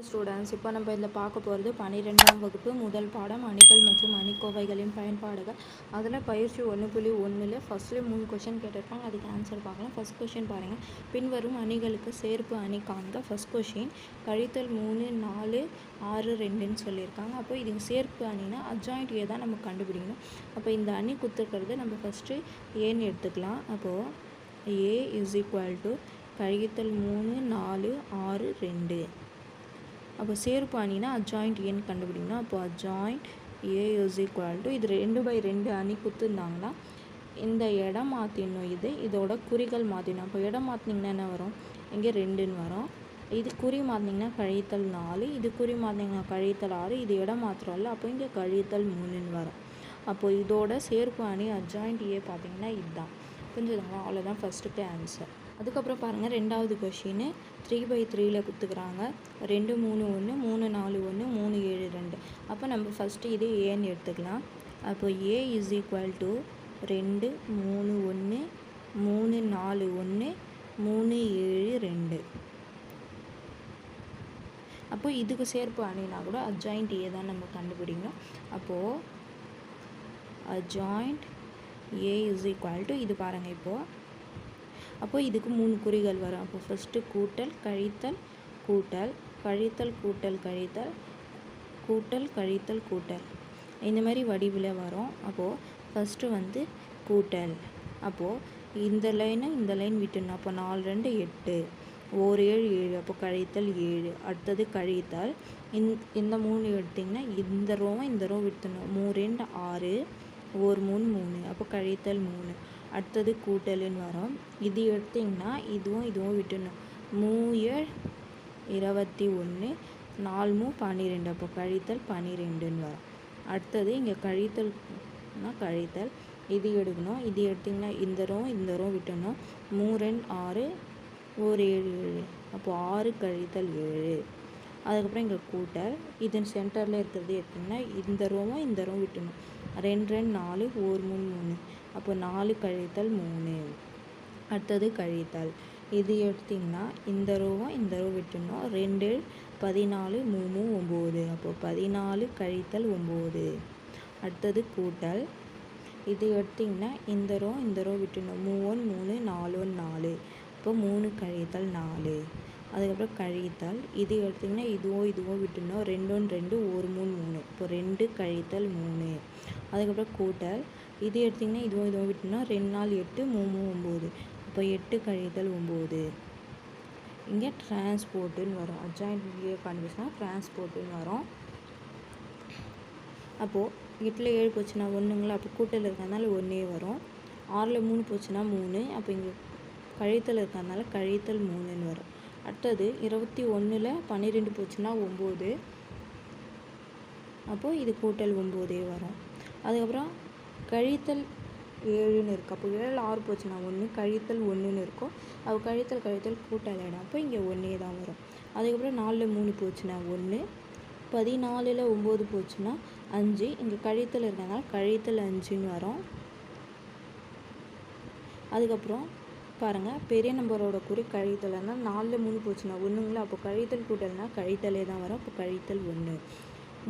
Students இப்போ நம்ம இதில் பார்க்க போகிறது பன்னிரெண்டாம் வகுப்பு முதல் பாடம் அணிகள் மற்றும் அணிக்கோவைகளின் பயன்பாடுகள். அதில் பயிற்சி ஒன்று புள்ளி ஒன்றில் ஃபஸ்ட்டில் மூணு கொஷின் கேட்டிருப்பாங்க அதுக்கு ஆன்சர் பார்க்கலாம். ஃபஸ்ட் கொஷின் பாருங்கள் பின்வரும் அணிகளுக்கு சேர்ப்பு அணி காண்க. ஃபஸ்ட் கொஷின் கழித்தல் மூணு நாலு ஆறு ரெண்டுன்னு சொல்லியிருக்காங்க. அப்போ இதுக்கு சேர்ப்பு அணினா அஜாயிண்ட் ஏ தான் நம்ம கண்டுபிடிக்கணும். அப்போ இந்த அணி கொடுத்துருக்கிறது நம்ம ஃபஸ்ட்டு ஏன்னு எடுத்துக்கலாம். அப்போது ஏ இஸ் ஈக்குவல் டு கழித்தல் மூணு நாலு ஆறு ரெண்டு. அப்போ சேர்ப்பு அணினா அஜாயிண்ட் ஏன்னு கண்டுபிடிக்கணும் அப்போ adjoint A is equal to இது ரெண்டு பை ரெண்டு அணி கொடுத்துருந்தாங்கன்னா இந்த இடம் மாற்றிடணும் இது இதோட குறிகள் மாற்றிடணும் அப்போ இடம் மாற்றினீங்கன்னா என்ன வரும்? இங்கே ரெண்டுன்னு வரும். இது குறி மாற்றினீங்கன்னா கழித்தல் நாலு இது குறி மாற்றினீங்கன்னா கழித்தல் ஆறு இது இடம் மாத்திரம்ல அப்போ இங்கே கழித்தல் மூணுன்னு வரும். அப்போது இதோட சேர்ப்பு அணி அட்ஜாயிண்ட் ஏ பார்த்தீங்கன்னா இதுதான். புரிஞ்சுதுங்களா? அவ்வளோதான் ஃபஸ்ட்டுக்கு ஆன்சர் அதுக்கப்புறம் பாருங்கள் ரெண்டாவது கொஷின் த்ரீ பை த்ரீயில் கொடுத்துக்கிறாங்க. ரெண்டு மூணு ஒன்று மூணு நாலு ஒன்று மூணு ஏழு ரெண்டு. அப்போ நம்ம ஃபஸ்ட்டு இது ஏன்னு எடுத்துக்கலாம். அப்போ ஏ இஸ் ஈக்குவல் டு ரெண்டு மூணு ஒன்று மூணு நாலு ஒன்று மூணு ஏழு ரெண்டு. அப்போ இதுக்கு சேர்ப்பு அணினா கூட அஜாயிண்ட் ஏ தான் நம்ம கண்டுபிடிக்கணும். அப்போது adjoint A is equal to இது பாருங்கள் இப்போது அப்போது இதுக்கு மூணு குறிகள் வரும். அப்போ ஃபஸ்ட்டு கூட்டல் கழித்தல் கூட்டல் கழித்தல் கூட்டல் கழித்தல் கூட்டல் கழித்தல் கூட்டல். இந்த மாதிரி வடிவில் வரும். அப்போது ஃபஸ்ட்டு வந்து கூட்டல். அப்போது இந்த லைனை இந்த லைன் விட்டுணும் அப்போ நாலு ரெண்டு எட்டு. ஓர் ஏழு ஏழு. அப்போ கழித்தல் ஏழு. அடுத்தது கழித்தல். இந் இந்த மூணு எடுத்திங்கன்னா இந்த ரோவும் இந்த ரோ விட்டுணும் மூணு ரெண்டு ஆறு. ஒரு மூணு மூணு. அப்போ கழித்தல் மூணு. அடுத்தது கூட்டலுன்னு வரும். இது எடுத்திங்கன்னா இதுவும் இதுவும் விட்டுணும் மூ இருபத்தி ஒன்று நாலு மூ பன்னிரெண்டு. அப்போ கழித்தல் பன்னிரெண்டுன்னு வரும். அடுத்தது இங்கே கழித்தல்னா கழித்தல். இது எடுக்கணும். இது எடுத்திங்கன்னா இந்த ரோ இந்த ரோ விட்டணும். மூ ரெண்டு ஆறு ஒரு ஏழு ஏழு. அப்போது ஆறு கழித்தல் ஏழு. அதுக்கப்புறம் இங்கே கூட்டல். இதன் சென்டரில் இருக்கிறது எடுத்திங்கன்னா இந்த ரோவும் இந்த ரோ விட்டணும். ரெண்டு ரெண்டு நாலு ஒரு மூணு மூணு. அப்போ நாலு கழித்தல் மூணு. அடுத்தது கழித்தல். இது எடுத்திங்கன்னா இந்த ரோவும் இந்த ரோ விட்டுணும் ரெண்டு பதினாலு மூணு ஒம்பது. அப்போ பதினாலு கழித்தல் ஒம்பது. அடுத்தது கூட்டல். இது எடுத்திங்கன்னா இந்த ரோ இந்த ரோ விட்டுணும் மூணு மூணு நாலு நாலு. இப்போ மூணு கழித்தல் நாலு. அதுக்கப்புறம் கழித்தல். இது எடுத்திங்கன்னா இதுவோ இதுவோ விட்டுணும் ரெண்டும் ரெண்டு ஒரு மூணு மூணு. இப்போ ரெண்டு கழித்தல் மூணு. அதுக்கப்புறம் கூட்டல். இது எடுத்திங்கன்னா இதுவும் இதுவும் விட்டுனா ரெண்டு நாள் எட்டு மூணு ஒம்பது. அப்போ எட்டு கழித்தல் ஒம்பது. இங்கே டிரான்ஸ்போர்ட்டுன்னு வரும். அட்ஜாயிண்ட் ஏ கண்டுபிடிச்சா டிரான்ஸ்போர்ட்டுன்னு வரும். அப்போது எட்டில் ஏழு போச்சுன்னா ஒன்றுங்களா அப்போ கூட்டல் இருக்கிறதுனால ஒன்றே வரும். ஆறில் மூணு போச்சுன்னா மூணு. அப்போ இங்கே கழித்தல் இருக்கிறதுனால கழித்தல் மூணுன்னு வரும். அடுத்தது இருபத்தி ஒன்றில் பன்னிரெண்டு போச்சுன்னா ஒம்பது. அப்போது இது கூட்டல் ஒம்போதே வரும். அதுக்கப்புறம் கழித்தல் ஏழுன்னு இருக்குது அப்போ ஏழு ஆறு போச்சுன்னா ஒன்று கழித்தல் ஒன்றுன்னு இருக்கும். அப்போ கழித்தல் கழித்தல் கூட்டல் இடம் அப்போ இங்கே ஒன்றே தான் வரும். அதுக்கப்புறம் நாலில் மூணு போச்சுன்னா ஒன்று பதினாலில் ஒம்பது போச்சுன்னா அஞ்சு. இங்கே கழித்தல் இருக்கிறதுனால கழித்தல் அஞ்சுன்னு வரும். அதுக்கப்புறம் பாருங்கள் பெரிய நம்பரோட குறி கழித்தல்னா நாலில் மூணு போச்சுன்னா ஒன்றுங்களா அப்போ கழித்தல் கூட்டல்னா கழித்தலே தான் வரும். அப்போ கழித்தல் ஒன்று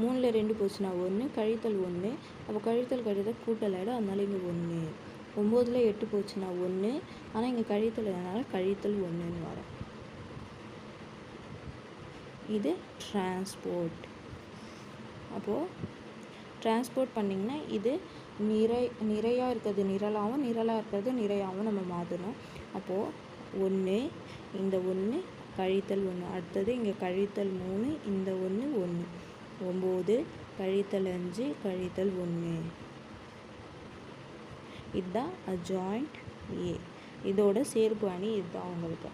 மூணில் ரெண்டு போச்சுன்னா ஒன்று கழித்தல் ஒன்று அப்போ கழித்தல் கழித்தல் கூட்டல் ஆகிடும் அதனால இங்கே ஒன்று ஒம்போதில் எட்டு போச்சுன்னா ஒன்று ஆனால் இங்கே கழித்தல் அதனால் கழித்தல் ஒன்றுன்னு வரும். இது டிரான்ஸ்போர்ட் அப்போது டிரான்ஸ்போர்ட் பண்ணிங்கன்னா இது நிறை நிறையாக இருக்கிறது நிரலாகவும் நிரலாக இருக்கிறது நிறையாகவும் நம்ம மாற்றணும் அப்போது ஒன்று இந்த ஒன்று கழித்தல் ஒன்று அடுத்தது இங்கே கழித்தல் மூணு இந்த ஒன்று ஒன்று ஒம்பது கழித்தல் அஞ்சு கழித்தல் ஒன்று. இதுதான் அஜாயிண்ட் ஏ இதோட சேர்ப்பு அணி இதுதான் உங்களுக்கு.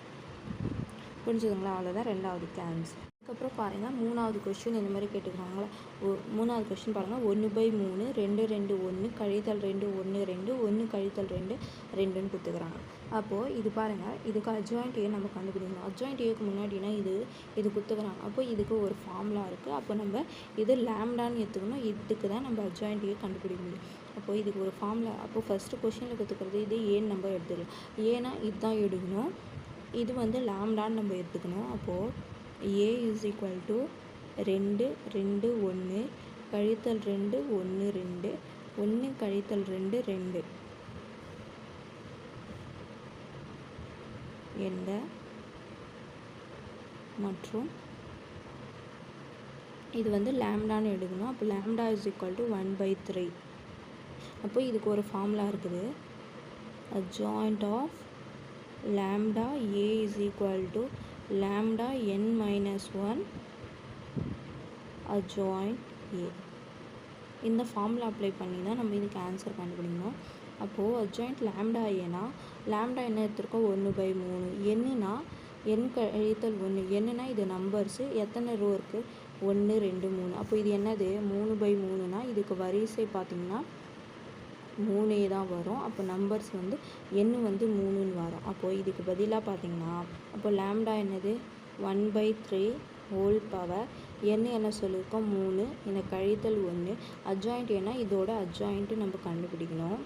புரிஞ்சுதுங்களா? அவ்வளோதான் ரெண்டாவது கேன்சர் அதுக்கப்புறம் பாருங்கள் மூணாவது கொஷின் இந்த மாதிரி கேட்டுக்கிறாங்களா ஓ மூணாவது கொஷின் பாருங்கள் ஒன்று பை மூணு ரெண்டு ரெண்டு ஒன்று கழித்தல் ரெண்டு ஒன்று ரெண்டு ஒன்று கழித்தல் ரெண்டு ரெண்டுன்னு கொடுத்துக்கிறாங்க. அப்போது இது பாருங்கள் இதுக்கு அஜாயிண்ட் ஏ நம்ம கண்டுபிடிக்கணும். அஜாயிண்ட் ஏக்கு முன்னாடினா இது இது கொடுத்துக்கிறாங்க. அப்போ இதுக்கு ஒரு ஃபார்முலா இருக்குது அப்போ நம்ம இது லேம்டான்னு எடுத்துக்கணும். இதுக்கு தான் நம்ம அஜாயிண்ட் ஏ கண்டுபிடிக்க முடியும். அப்போது இதுக்கு ஒரு ஃபார்முலா அப்போ ஃபஸ்ட்டு கொஷினில் கொடுத்துக்கிறது இது ஏன்னு நம்ம எடுத்துக்கலாம். ஏன்னா இதுதான் எடுக்கணும். இது வந்து லேம்டான்னு நம்ம எடுத்துக்கணும். அப்போது ஏ இஸ் ஈக்குவல் டு ரெண்டு ரெண்டு ஒன்று கழித்தல் ரெண்டு ஒன்று ரெண்டு ஒன்று கழித்தல் ரெண்டு ரெண்டு. என்ற மற்றும்? இது வந்து லேம்டான்னு எடுக்கணும். அப்போ lambda is equal to one by three அப்போ இதுக்கு ஒரு ஃபார்முலா இருக்குது. Joint of lambda A is equal to lambda n minus 1 adjoint a. இந்த ஃபார்முலா அப்ளை பண்ணி தான் நம்ம இதுக்கு ஆன்சர் கண்டுபிடிக்கணும். அப்போது அட்ஜாயிண்ட் லேம்டா ஏன்னா லேம்டா என்ன எடுத்திருக்கோம்? ஒன்று பை மூணு. என்னன்னா என் கழித்தல் ஒன்று என்னன்னா இது நம்பர்ஸு எத்தனை ரோ இருக்குது ஒன்று ரெண்டு மூணு. அப்போ இது என்னது? மூணு பை மூணுனா இதுக்கு வரிசை பார்த்திங்கன்னா மூணே தான் வரும். அப்போ நம்பர்ஸ் வந்து எண் வந்து மூணுன்னு வரும். அப்போது இதுக்கு பதிலாக பார்த்தீங்கன்னா அப்போ லேம்டா என்னது? One by three whole power n என்ன சொல்லியிருக்கோம்? மூணு. இந்த கழித்தல் ஒன்று அட்ஜாயிண்ட் ஏன்னா இதோட அட்ஜாயிண்ட்டு நம்ம கண்டுபிடிக்கணும்.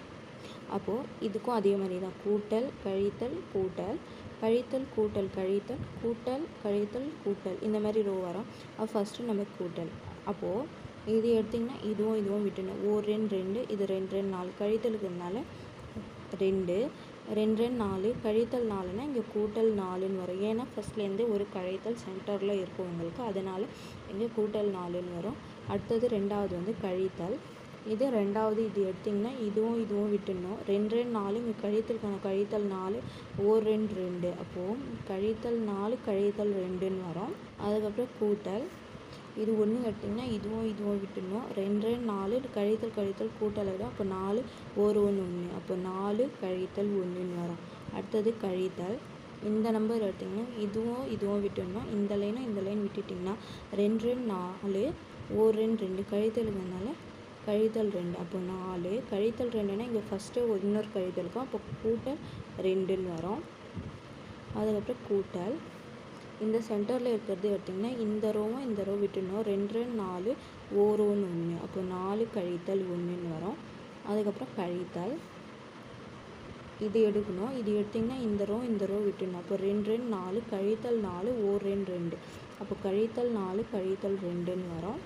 அப்போது இதுக்கும் அதே மாதிரி தான். கூட்டல் கழித்தல் கூட்டல். கழித்தல் கூட்டல் கழித்தல் கூட்டல் கழித்தல் கூட்டல். இந்த மாதிரி ரோ வரும். ஃபஸ்ட்டு நம்ம கூட்டல். அப்போது இது எடுத்திங்கன்னா இதுவும் இதுவும் விட்டுணும் ஓ ரெண்டு ரெண்டு இது ரெண்டு ரெண்டு நாலு கழித்தலுக்குனால ரெண்டு ரெண்டு ரெண்டு நாலு கழித்தல் நாலுன்னா இங்கே கூட்டல் நாலுன்னு வரும். ஏன்னா ஃபஸ்ட்லேருந்து ஒரு கழித்தல் சென்டரில் இருக்கும் உங்களுக்கு. அதனால் இங்கே கூட்டல் நாலுன்னு வரும். அடுத்தது ரெண்டாவது வந்து கழித்தல். இது ரெண்டாவது இது எடுத்திங்கன்னா இதுவும் இதுவும் விட்டுடணும். ரெண்டு ரெண்டு நாலு இங்கே கழித்தலுக்கான கழித்தல் நாலு ஓர் ரெண்டு ரெண்டு. அப்போது கழித்தல் நாலு கழித்தல் ரெண்டுன்னு வரும். அதுக்கப்புறம் கூட்டல். இது ஒன்று எடுத்திங்கன்னா இதுவும் இதுவும் விட்டுடணும். ரெண்டு ரெண்டு நாலு கழித்தல் கழித்தல் கூட்டல் ஆகிடும் அப்போ நாலு ஒரு ஒன்று ஒன்று அப்போ நாலு கழித்தல் ஒன்றுன்னு வரும். அடுத்தது கழித்தல். இந்த நம்பர் எடுத்திங்கன்னா இதுவும் இதுவும் விட்டுடணும். இந்த லைனும் இந்த லைன் விட்டுட்டிங்கன்னா ரெண்டு ரெண்டு நாலு ஒரு ரெண்டு ரெண்டு. கழித்தலுங்கிறதுனால கழித்தல் ரெண்டு. அப்போ நாலு கழித்தல் ரெண்டுனா இங்கே ஃபஸ்ட்டு இன்னொரு கழித்தல் இருக்கும் அப்போ கூட்டல் ரெண்டுன்னு வரும். அதுக்கப்புறம் கூட்டல். இந்த சென்டரில் இருக்கிறது எடுத்திங்கன்னா இந்த ரோவும் இந்த ரோ விட்டுடணும். ரெண்டு ரெண்டு நாலு ஓரோன்னு ஒன்று அப்போ நாலு கழித்தல் ஒன்றுன்னு வரும். அதுக்கப்புறம் கழித்தல். இது எடுக்கணும். இது எடுத்திங்கன்னா இந்த ரோ இந்த ரோ விட்டுடணும். அப்போ ரெண்டு ரெண்டு நாலு கழித்தல் நாலு ஓர் ரெண்டு ரெண்டு. அப்போ கழித்தல் நாலு கழித்தல் ரெண்டுன்னு வரும்.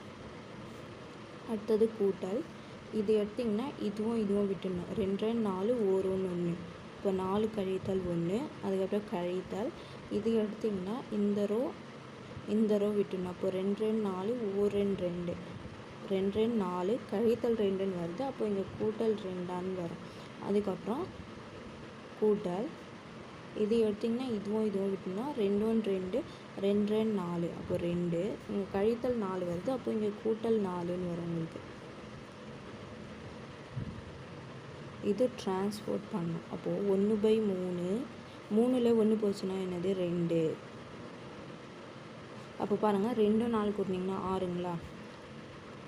அடுத்தது கூட்டல். இது எடுத்திங்கன்னா இதுவும் இதுவும் விட்டுடணும். ரெண்டு ரெண்டு நாலு ஓர் ஒன்று ஒன்று இப்போ நாலு கழித்தல் ஒன்று அதுக்கப்புறம் கழித்தல். இது எடுத்திங்கன்னா இந்த ரோ இந்த ரோ விட்டுணும் அப்போ ரெண்டு ரெண்டு நாலு ஒரு ரெண்டு ரெண்டு. ரெண்டு ரெண்டு நாலு கழித்தல் ரெண்டுன்னு வருது. அப்போ இங்கே கூட்டல் ரெண்டான்னு வரும். அதுக்கப்புறம் கூட்டல். இது எடுத்திங்கன்னா இதுவும் இதுவும் விட்டுனா ரெண்டு ஒன்று ரெண்டு ரெண்டு ரெண்டு நாலு. அப்போ ரெண்டு. இங்கே கழித்தல் நாலு வருது. அப்போ இங்கே கூட்டல் நாலுன்னு வரும் உங்களுக்கு. இது டிரான்ஸ்போர்ட் பண்ணும். அப்போது ஒன்று பை மூணு. மூணில் ஒன்று போச்சுன்னா என்னது? ரெண்டு. அப்போ பாருங்கள் ரெண்டும் நாலு கூட்டினீங்கன்னா ஆறுங்களா?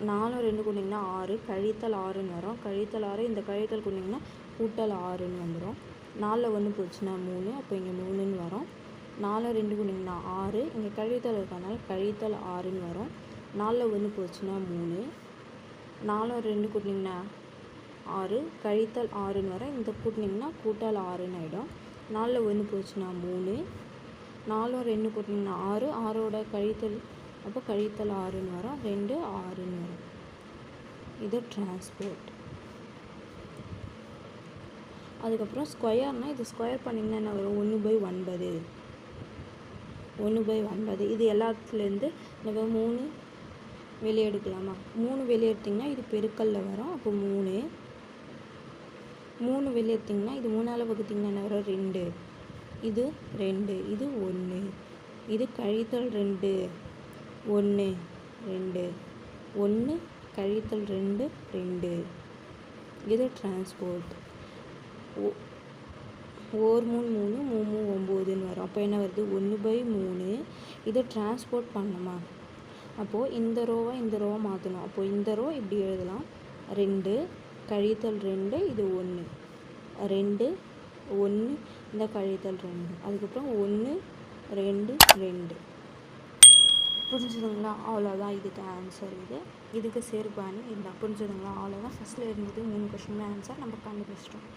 நாலும் ரெண்டு கூட்டிங்கன்னா ஆறு. கழித்தல் ஆறுன்னு வரும். கழித்தல் ஆறு இந்த கழித்தல் கூட்டிங்கன்னா கூட்டல் ஆறுன்னு வந்துடும் நாலில் ஒன்று போச்சுன்னா மூணு. அப்போ இங்கே மூணுன்னு வரும். நாலில் ரெண்டு கூட்டிங்கன்னா ஆறு. இங்கே கழித்தல் இருக்கனால கழித்தல் ஆறுன்னு வரும். நாலில் ஒன்று போச்சுன்னா மூணு. நாலும் ரெண்டு கூட்டிங்கன்னா ஆறு கழித்தல் ஆறுன்னு வர இந்த கூட்டினீங்கன்னா கூட்டல் ஆறுன்னு ஆகிடும் நாலில் ஒன்று போச்சுன்னா மூணு. நாலும் ரெண்டு கூட்டினீங்கன்னா ஆறு. ஆறோட கழித்தல் அப்போ கழித்தல் ஆறுன்னு வரும். ரெண்டு ஆறுன்னு வரும். இது டிரான்ஸ்போர்ட் அதுக்கப்புறம் ஸ்கொயர்னால் இது ஸ்கொயர் பண்ணிங்கன்னா என்ன வரும்? ஒன்று பை ஒன்பது. ஒன்று பை ஒன்பது. இது எல்லாத்துலேருந்து நம்ம மூணு. வெளியே எடுக்கலாமா? மூணு வெளியே எடுத்திங்கன்னா இது பெருக்கல்ல வரும். அப்போ மூணு. மூணு வெளியே எடுத்திங்கன்னா இது மூணால் வகுத்திங்கன்னா என்ன வரும்? ரெண்டு. இது ரெண்டு. இது ஒன்று இது கழித்தல் ரெண்டு. ஒன்று ரெண்டு. ஒன்று கழித்தல் ரெண்டு ரெண்டு. இது டிரான்ஸ்போர்ட் ஓர் மூணு மூணு மூணு ஒம்போதுன்னு வரும். அப்போ என்ன வருது? ஒன்று பை மூணு. இதை டிரான்ஸ்போர்ட் பண்ணணுமா? அப்போது இந்த ரோவை இந்த ரோவை மாற்றணும் அப்போது இந்த ரோ இப்படி எழுதலாம். ரெண்டு கழித்தல் ரெண்டு இது ஒன்று ரெண்டு ஒன்று இந்த கழித்தல் ரெண்டு. அதுக்கப்புறம் ஒன்று ரெண்டு ரெண்டு. புரிஞ்சுதுங்களா? அவ்வளோதான் இதுக்கு ஆன்சர் இது. இதுக்கு சேர்ப்பானு இதுதான் புரிஞ்சுதுங்களா? அவ்வளோதான் ஃபஸ்ட்டில் இருந்தது மூணு கொஷினுமே ஆன்சர் நம்ம கண்டுபிடிச்சிட்டோம்.